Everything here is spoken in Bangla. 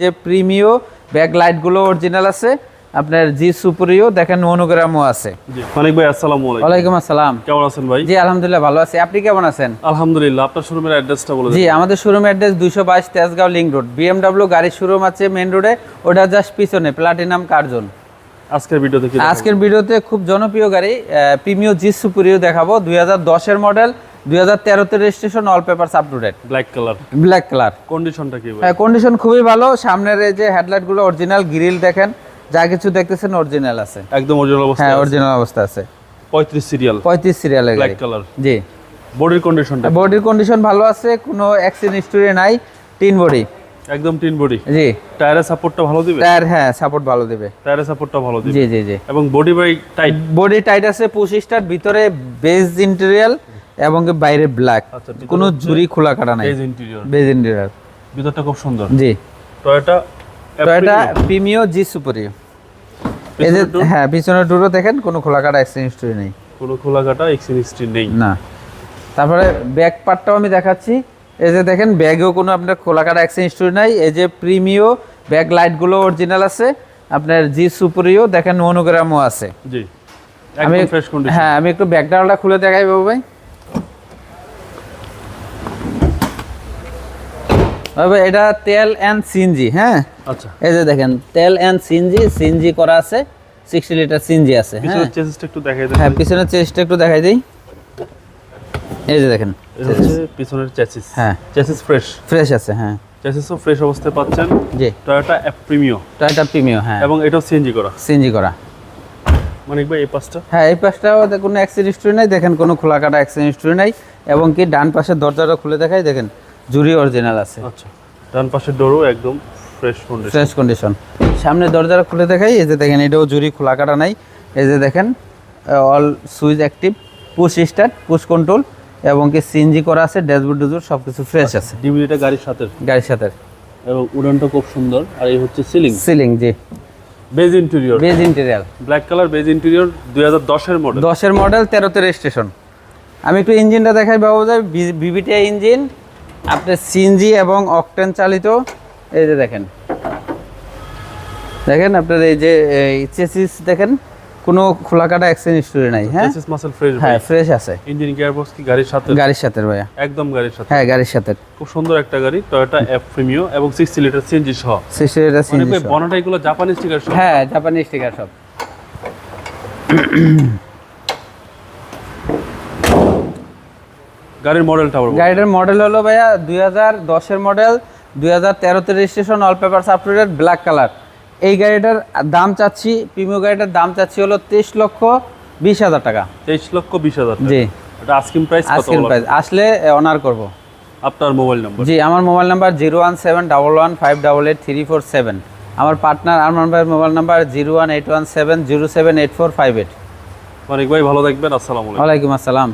যে প্রিমিও ব্যাক লাইটগুলো অরিজিনাল আছে আপনার জি সুপুরিও দেখেন মনোগ্রামও আছে। অনেক ভাই আসসালামু আলাইকুম। ওয়ালাইকুম আসসালাম। কেমন আছেন ভাই? জি আলহামদুলিল্লাহ ভালো আছি। আপনি কেমন আছেন? আলহামদুলিল্লাহ আপনার শোরুমের অ্যাড্রেসটা বলে জি আমাদের শোরুম অ্যাড্রেস দুইশো বাইশ তেজগাঁও লিঙ্ক রোড। বিএমডাব্লিউ গাড়ির শোরুম আছে মেন রোডে ওটা জাস্ট পিছনে প্লাটিনাম কার্জন আজকের ভিডিওতে আজকের ভিডিওতে খুব জনপ্রিয় গাড়ি প্রিমিও জি সুপুরিও দেখাবো। দুই হাজার দশের মডেল দুই হাজার তেরোতে registration all paper up to date black colour black colour কন্ডিশনটা কি হ্যাঁ কন্ডিশন খুবই ভালো। সামনের এই যে হেডলাইটগুলো অরিজিনাল গ্রিল দেখেন যা কিছু দেখতেছেন অরিজিনাল আছে। একদম অরিজিনাল অবস্থা হ্যাঁ অরিজিনাল অবস্থা আছে। পঁয়ত্রিশ সিরিয়াল পঁয়ত্রিশ সিরিয়ালের ব্ল্যাক কালার জি। বডির কন্ডিশনটা বডির কন্ডিশন ভালো আছে কোনো অ্যাক্সিডেন্ট হিস্টোরি নাই তিন বডি। একদম টিন বডি। জি। টায়ারের সাপোর্টটা ভালো দিবে? টায়ার হ্যাঁ সাপোর্ট ভালো দেবে। টায়ারের সাপোর্টটা ভালো দিবে? জি জি জি। এবং body by tight body tight আছে পুশ স্টার ভিতরে বেজ ইন্টেরিয়াল এবং কি বাইরে ব্ল্যাক আচ্ছা, কোনো ঝুরি খোলা কাটা নাই। ইন্টেরিয়র বেজ ইন্টেরিয়াল ভিতরটা খুব সুন্দর। জি। টয়োটা এটা প্রিমিও জি সুপারিও এই যে হ্যাঁ পিছনের ডোরও দেখেন কোনো খোলা কাটা অ্যাক্সিডেন্ট হিস্টোরি নেই। কোনো খোলা কাটা এক্সিনিস্ট্রি নেই। না। তারপরে ব্যাক পার্টটাও আমি দেখাচ্ছি। এই যে দেখেন ব্যাগেও কোনো আপনার খোলা কাটা অ্যাক্সিডেন্ট হিস্টোরি নাই। এই যে প্রিমিও ব্যাক লাইটগুলো অরিজিনাল আছে। আপনার জি সুপারিও দেখেন মনোগ্রামও আছে। জি। আমি হ্যাঁ আমি একটু ব্যাকডাউনটা খুলে দেখাই বাবু ভাই। এটা তেল অ্যান্ড সিনজি হ্যাঁ? আচ্ছা। এই যে দেখেন তেল অ্যান্ড সিনজি সিনজি করা আছে সিক্সটি লিটার সিনজি আছে হ্যাঁ? পিছনের চেসিসটা একটু দেখাই দেন হ্যাঁ পিছনের চেস্টটা একটু দেখাই দিই। এই যে দেখেন পিছনের চেসিস হ্যাঁ। চেসিস ফ্রেশ ফ্রেশ আছে হ্যাঁ। চেসিসও ফ্রেশ অবস্থায় পাচ্ছেন। জি। টয়োটা প্রিমিও টয়টা প্রিমিও হ্যাঁ। এবং এটাও সিএনজি করা। সিনজি করা। মানিক ভাই এই পাঁচটা হ্যাঁ এই পাশটাও কোনো অ্যাক্সিডেন্ট হিস্ট্রি নাই। দেখেন কোনো খোলা কাটা অ্যাক্সিডেন্ট হিস্ট্রি নাই। এবং কি ডান পাশের দরজাটা খুলে দেখাই দেখেন। জুরি অরিজিনাল আছে। আচ্ছা ডান পাশের ডোরও একদম ফ্রেশ কন্ডিশন ফ্রেশ কন্ডিশন সামনে দরজাটা খুলে দেখাই এই যে দেখেন এটাও জুরি খোলা কাটা নাই। এই যে দেখেন all switch active push start push control এবং কি সিএনজি করা আছে ড্যাশবোর্ড ডুজুর সব কিছু ফ্রেশ আছে। ডিভিডিটা গাড়ির সাথে গাড়ির সাথে এবং উডানটা খুব সুন্দর আর এই হচ্ছে সিলিং সিলিং জি। Beige interior beige interior black colour beige interior দুই হাজার দশের মডেল দশের মডেল তেরোতে রেজিস্ট্রেশন আমি একটু ইঞ্জিনটা দেখাই বাবু যায় বিবিটিআই ইঞ্জিন আপনার সিএনজি এবং অকটেন চালিত এই যে দেখেন। দেখেন আপনার এই যে চেসিস দেখেন কোনো খোলা কাটা অ্যাক্সিডেন্ট হিস্টোরি নাই হ্যাঁ? চেসিস মাসেল ফ্রেশ হ্যাঁ ফ্রেশ আছে। ইঞ্জিন গিয়ারবক্স কি গাড়ির সাথে? গাড়ির সাথে ভাইয়া। একদম গাড়ির সাথে। হ্যাঁ গাড়ির সাথে খুব সুন্দর একটা গাড়ি টয়োটা অ্যাপ প্রিমিও এবং সিক্সটি লিটার সিএনজি সহ। সিক্সটি এটা অনেক সিএনজি ভাই বনাটা এগুলো জাপানি স্টিকার সহ। হ্যাঁ জাপানি স্টিকার সব। গাড়ির মডেলটা আবার বলুন। গাড়িটার মডেল হলো ভাইয়া দুই হাজার দশের মডেল দুই হাজার তেরোতে registration all paper up to date black colour এই গাড়িটার দাম চাচ্ছি প্রিমিয় গাড়িটার দাম চাচ্ছি হলো তেইশ লক্ষ বিশ হাজার টাকা। তেইশ লক্ষ বিশ হাজার টাকা। জি। এটা আস্কিং প্রাইস বলা? প্রাইস আসলে অনার করব। আপনার মোবাইল নাম্বার জি আমার mobile number zero one seven double one five double eight three four seven আমার পার্টনার আরমান ভাইয়ের mobile number zero one eight one seven zero seven eight four five eight Manik ভাই ভালো থাকবেন। আসসালামু আলাইকুম। আসসালাম।